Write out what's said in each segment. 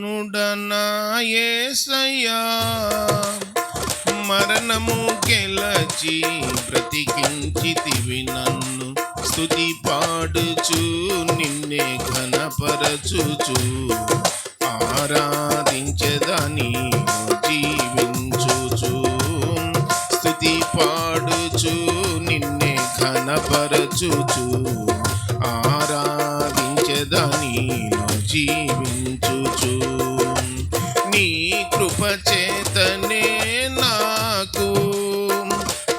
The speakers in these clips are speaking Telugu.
ప్రాణుడనాయసయ్యా మరణము గెలచి బ్రతికించితివి నన్ను. స్థుతి పాడుచు నిన్నే ఘనపరచుచు. ఆరాధించదని జీవించుచు. స్థుతి పాడుచు నిన్నే ఘనపరచుచు. ఆరాధించదని జీవించుచు. నీ కృప చేతనే నాకు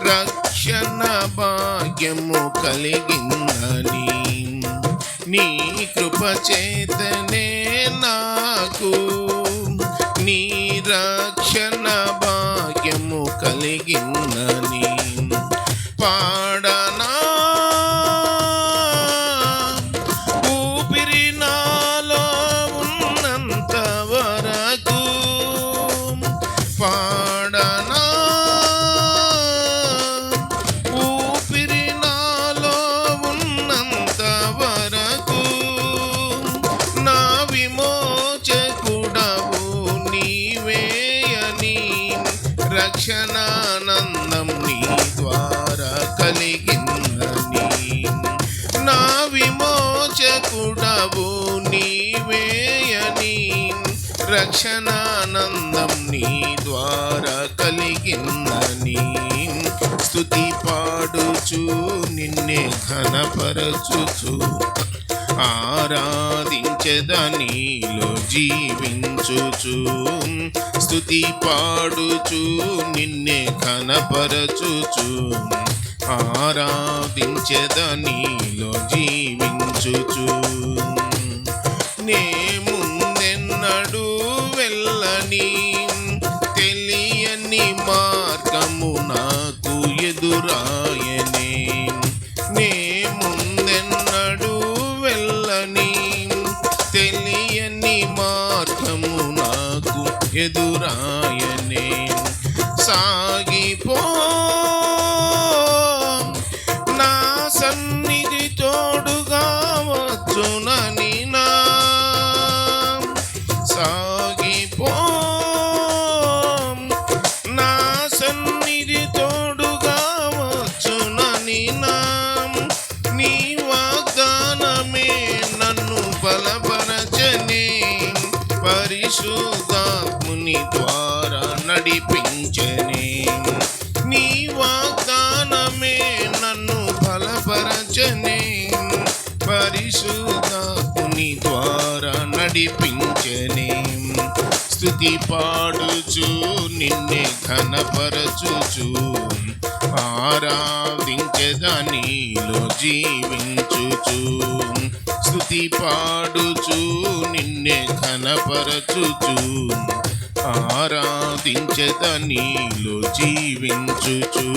రక్షణ భాగ్యము కలిగిందని. నీ కృప చేతనే నాకు నీ రక్షణ భాగ్యము కలిగిందని. పా పాడనా? ఊపిరి నాలో ఉన్నంత వరకు నా విమోచకుడవు నీవేయని రక్షణ రక్షణానందం నీ ద్వారా కలిగిందని స్తుతి పాడుచు నిన్నే ఘనపరచుచు ఆరాధించదనిలో జీవించుచు స్తుతి పాడుచు నిన్నే ఘనపరచుచు ఆరాధించదనిలో జీవించుచు తెలియని తెలియని మార్గము నాకు ఎదురాయని. నే ముందెన్నడు వెళ్ళని తెలియని మార్గము నాకు ఎదురాయని. సాగిపో పరిశుద్ధాత్ముని ద్వారా నడిపించని. నీ వాగ్దానమే నన్ను బలపరచనే. పరిశుద్ధాత్ముని ద్వారా నడిపించని. స్థుతి పాడుచు నిన్నే ఘనపరచుచు. ఆరాధించదనిలో జీవించుచు. స్థుతి పాడుచు నిన్నే ఘనపరచుచు ఆరాధించదనిలో జీవించుచు.